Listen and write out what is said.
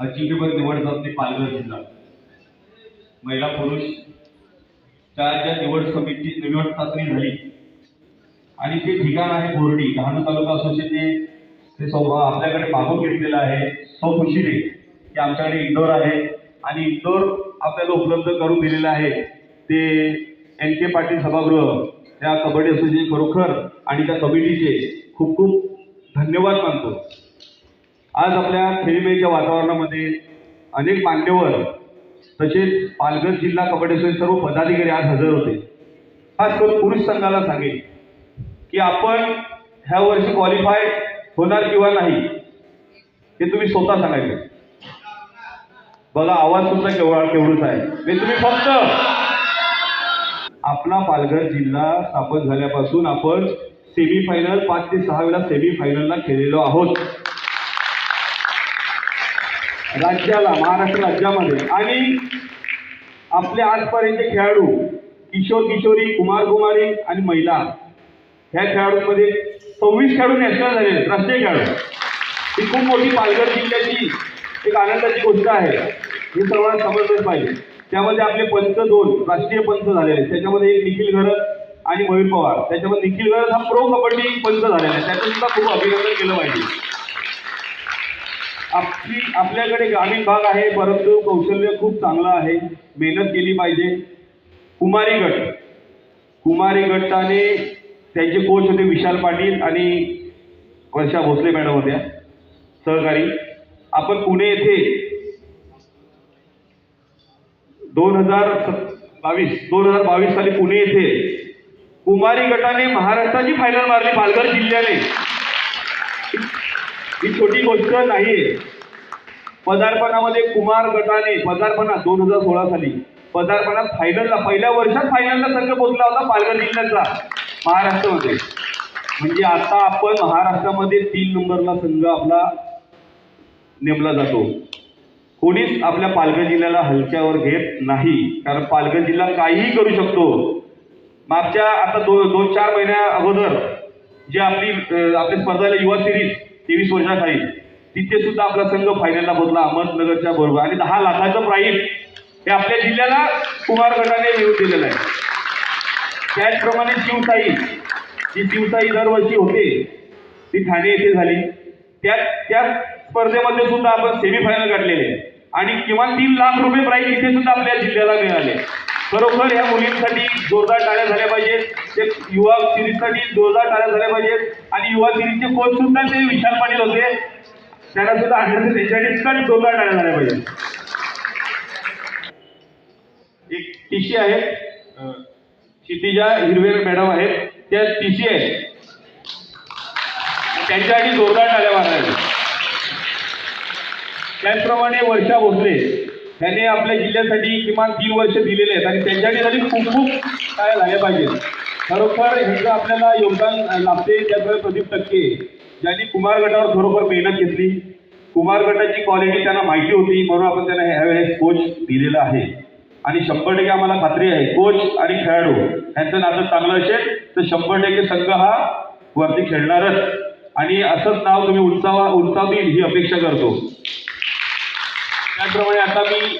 अजिंक्यपद निवड समिती पालघर जिल्हा. महिला पुरुष त्या ज्या निवड समिती निवड चाचणी झाली. आणि ते ठिकाण आहे बोर्डी डहाणू तालुका असोसिएशनने ते सौभा आपल्याकडे मागून घेतलेलं आहे. सौ खुशीने की आमच्याकडे इंदोर आहे. आणि इंदोर आपल्याला उपलब्ध करून दिलेलं आहे ते एन के पाटील सभागृह त्या कबड्डी असोसिएशन खरोखर आणि त्या कमिटीचे खूप खूप धन्यवाद मानतो. आज आपल्या खेळीमेळीच्या वातावरणामध्ये अनेक मान्यवर तसेच पालघर जिल्हा कबड्डीचे सर्व पदाधिकारी आज हजर होते. खास करून पुरुष संघाला सांगेन की आपण ह्या वर्षी क्वालिफाय होणार किंवा नाही हे तुम्ही स्वतः सांगायचं. बघा आवाज तुमचा केवढा केवढूच आहे. म्हणजे तुम्ही फक्त आपला पालघर जिल्हा स्थापन झाल्यापासून आपण सेमीफायनल पाच ते सहा वेळा सेमीफायनलला खेळलेलो आहोत. राज्याला महाराष्ट्र राज्यामध्ये. आणि आपले आजपर्यंतचे खेळाडू किशोर किशोरी कुमार कुमारी आणि महिला. ह्या खेळाडूंमध्ये सव्वीस खेळाडू नॅशनल झालेले आहेत, राष्ट्रीय खेळाडू. ही खूप मोठी पालघर जिल्ह्याची एक आनंदाची गोष्ट आहे. हे सर्वांना समजलंच पाहिजे. त्यामध्ये आपले पंच दोन राष्ट्रीय पंच झालेले आहेत. त्याच्यामध्ये एक निखिल घरत आणि मयूर पवार. त्याच्यामध्ये निखिल घरत हा प्रो कबड्डी पंच झालेला आहे. त्याचं सुद्धा खूप अभिनंदन केलं पाहिजे. आपली आपल्याकडे ग्रामीण भाग आहे परंतु कौशल्य खूप चांगलं आहे. मेहनत केली पाहिजे. कुमारी गट. कुमारी गटाने त्यांचे कोच होते विशाल पाटील आणि वर्षा भोसले मॅडम होत्या सहकारी. आपण पुणे येथे दोन हजार बावीस दोन हजार बावीस साली पुणे येथे कुमारी गटाने महाराष्ट्राची फायनल मारली पालघर जिल्ह्याने. ही छोटी गोष्ट नाही. पदार्पणामध्ये कुमार गटाने पदार्पणा दोन हजार सोळा साली पदार्पणात फायनलला पहिल्या वर्षात फायनलला संघ पोहोचला होता पालघर जिल्ह्याचा महाराष्ट्रामध्ये. म्हणजे आता आपण महाराष्ट्रामध्ये तीन नंबरला संघ आपला नेमला जातो. कोणीच आपल्या पालघर जिल्ह्याला हलक्यावर घेत नाही. कारण पालघर जिल्हा काहीही करू शकतो. मागच्या आता दो दोन चार महिन्या अगोदर जे आपली आपली स्पर्धा युवा सिरीज तेवीस वर्षाखाली तिथे सुद्धा आपला संघ फायनलला पोहोचला अहमदनगरच्या बरोबर. आणि दहा लाखाचं प्राईज हे आपल्या जिल्ह्याला कुमार गटाने मिळून दिलेलं आहे. त्याचप्रमाणे शिवसाई जी शिवसाई दरवर्षी होते ती ठाणे येथे झाली. त्या त्या स्पर्धेमध्ये सुद्धा आपण सेमीफायनल गाठलेले. आणि किमान तीन लाख रुपये प्राईज इथे सुद्धा आपल्या जिल्ह्याला मिळाले. खरोखर या मुलींसाठी जोरदार टाळ्या झाल्या पाहिजेत. ते युवा सिरीजसाठी जोरदार कार्य झाल्या पाहिजेत आणि युवा सिरीजचे कोच सुद्धा ते विशाल पाटील होते. त्यांना सुद्धा अठराशे सेहेचाळीससाठी जोरदार कार्य झाल्या पाहिजेत एक टीसी आहे. क्षितिजा हिरवे मॅडम आहेत. त्या टीसी आहेत. त्यांच्यासाठी जोरदार टाळ्या मारायला त्याचप्रमाणे वर्षा भोसले. त्याने आपल्या जिल्ह्यासाठी किमान तीन वर्ष दिलेले आहेत. आणि त्यांच्यासाठी खूप खूप काय झाल्या पाहिजेत खरोखर ह्याचं आपल्याला योगदान लाभते त्याद्वारे प्रदीप टक्के ज्यांनी कुमार गटावर खरोखर मेहनत घेतली. कुमार गटाची क्वालिटी त्यांना माहिती होती म्हणून आपण त्यांना ह्यावेळेस कोच दिलेला आहे. आणि शंभर टक्के आम्हाला खात्री आहे कोच आणि खेळाडू यांचं नातं चांगलं असेल तर शंभर टक्के संघ हा वरती खेळणारच. आणि असंच नाव तुम्ही उंचावा उंचावतील ही अपेक्षा करतो. त्याचप्रमाणे आता मी